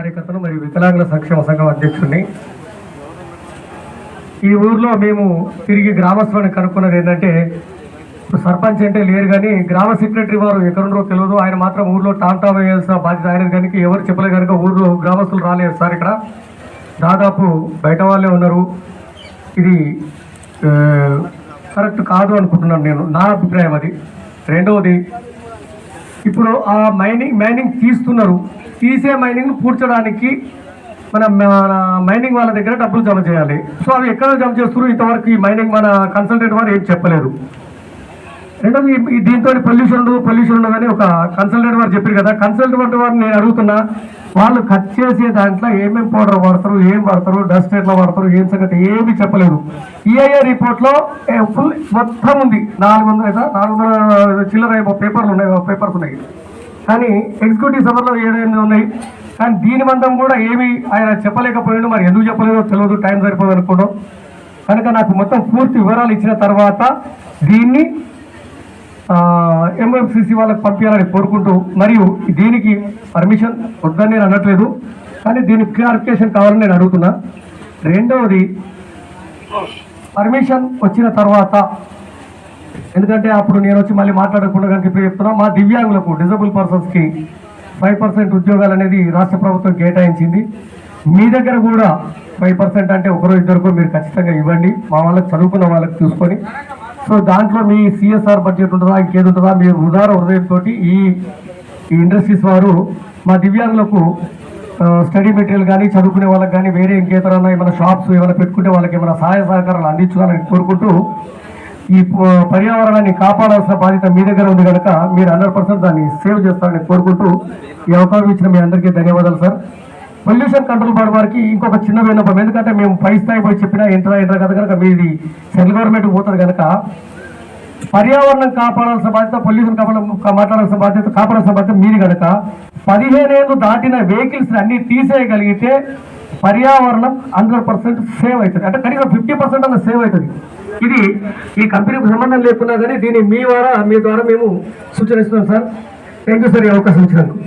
కార్యకర్తలు మరియు వికలాంగుల సంక్షేమ సంఘం అధ్యక్షుడిని. ఈ ఊర్లో మేము తిరిగి గ్రామస్తులను కనుక్కున్నది ఏంటంటే సర్పంచ్ అంటే లేరు కానీ గ్రామ సెక్రటరీ వారు ఎక్కడున్నారో తెలియదు. ఆయన మాత్రం ఊర్లో టామ్ వేయాల్సిన బాధ్యత ఆయన కనుక ఎవరు చెప్పలే కనుక ఊర్లో గ్రామస్తులు రాలేరు సార్ ఇక్కడ. దాదాపు బయట వాళ్ళే ఉన్నారు. ఇది కరెక్ట్ కాదు అనుకుంటున్నాను నేను. నా అభిప్రాయం అది. రెండవది ఇప్పుడు ఆ మైనింగ్ మైనింగ్ తీస్తున్నారు. తీసే మైనింగ్ పూడ్చడానికి మన మన మైనింగ్ వాళ్ళ దగ్గర డబ్బులు జమ చేయాలి. సో అవి ఎక్కడ జమ చేస్తున్నారు? ఇంతవరకు ఈ మైనింగ్ మన కన్సల్టెంట్ వారు ఏం చెప్పలేరు రెండోది ఈ- దీంతో పొల్యూషన్ ఉండదు పొల్యూషన్ ఉండదని ఒక కన్సల్టెంట్ వారు చెప్పారు కదా. కన్సల్టెంట్ వారిని నేను అడుగుతున్నా వాళ్ళు కట్ చేసే దాంట్లో ఏమేమి పౌడర్ వాడతారు ఏం వాడతారు డస్ట్ ఎట్లా వాడతారు ఏం సంగతి ఏమీ చెప్పలేదు ఈఐఏ రిపోర్ట్లో ఫుల్ మొత్తం ఉంది. నాలుగు వందల అయితే నాలుగు వందల చిల్లర పేపర్లు ఉన్నాయి పేపర్స్ ఉన్నాయి. కానీ ఎగ్జిక్యూటివ్ సభలో ఏడైనా ఉన్నాయి. కానీ దీని మందం కూడా ఏమి ఆయన చెప్పలేకపోయాడు. మరి ఎందుకు చెప్పలేదో తెలియదు టైం సరిపోదు అనుకోవడం కనుక నాకు మొత్తం పూర్తి వివరాలు ఇచ్చిన తర్వాత దీన్ని ఎంఎంసీసీ వాళ్ళకి పంపించాలని కోరుకుంటూ మరియు దీనికి పర్మిషన్ వద్దని నేను అనట్లేదు కానీ దీనికి క్లారిఫికేషన్ కావాలని నేను అడుగుతున్నా. రెండవది పర్మిషన్ వచ్చిన తర్వాత ఎందుకంటే అప్పుడు నేను వచ్చి మళ్ళీ మాట్లాడకుండా కనుక ఇప్పుడు చెప్తున్నా మా దివ్యాంగులకు డిజబుల్ పర్సన్స్కి ఫైవ్ పర్సెంట్ ఉద్యోగాలు అనేది రాష్ట్ర ప్రభుత్వం కేటాయించింది. మీ దగ్గర కూడా ఫైవ్ పర్సెంట్ అంటే ఒకరో ఇద్దరికో మీరు ఖచ్చితంగా ఇవ్వండి. మా వాళ్ళకి చదువుకున్న వాళ్ళకి చూసుకొని సో దాంట్లో మీ సిఎస్ఆర్ బడ్జెట్ ఉంటుందా? ఇంకేది ఉంటుందా? మీరు ఉదార హృదయంతో ఈ ఈ ఇండస్ట్రీస్ వారు మా దివ్యాంగులకు స్టడీ మెటీరియల్ కానీ చదువుకునే వాళ్ళకి కానీ వేరే ఇంకేతరన్నా ఏమైనా షాప్స్ ఏమైనా పెట్టుకుంటే వాళ్ళకి ఏమైనా సహాయ సహకారాలు అందించాలని కోరుకుంటూ ఈ పర్యావరణాన్ని కాపాడాల్సిన బాధ్యత మీ దగ్గర ఉంది కనుక మీరు హండ్రెడ్ పర్సెంట్ దాన్ని సేవ్ చేస్తారని కోరుకుంటూ ఈ అవకాశం ఇచ్చిన మీ అందరికీ ధన్యవాదాలు సార్ పొల్యూషన్ కంట్రోల్ బోర్డు వారికి ఇంకొక చిన్న విన్నపం. ఎందుకంటే మేము పై స్థాయి పోయి చెప్పినా ఇంటర్ ఇంటర్ కదా కనుక మీది సెంట్రల్ గవర్నమెంట్ పోతుంది కనుక పర్యావరణం కాపాడాల్సిన బాధ్యత పొల్యూషన్ కాపాడ మాట్లాడాల్సిన బాధ్యత కాపాడాల్సిన బాధ్యత మీది కనుక. పదిహేనేళ్ళు దాటిన వెహికల్స్ అన్ని తీసేయగలిగితే పర్యావరణం హండ్రెడ్ పర్సెంట్ సేవ్ అవుతుంది. అంటే కనీసం ఫిఫ్టీ పర్సెంట్ అన్న సేవ్ అవుతుంది. ఇది ఈ కంపెనీకి సంబంధం లేకున్నా కానీ దీన్ని మీ ద్వారా మీ ద్వారా మేము సూచన ఇస్తున్నాం సార్. థ్యాంక్ యూ సార్ ఈ అవకాశం ఇచ్చినందుకు.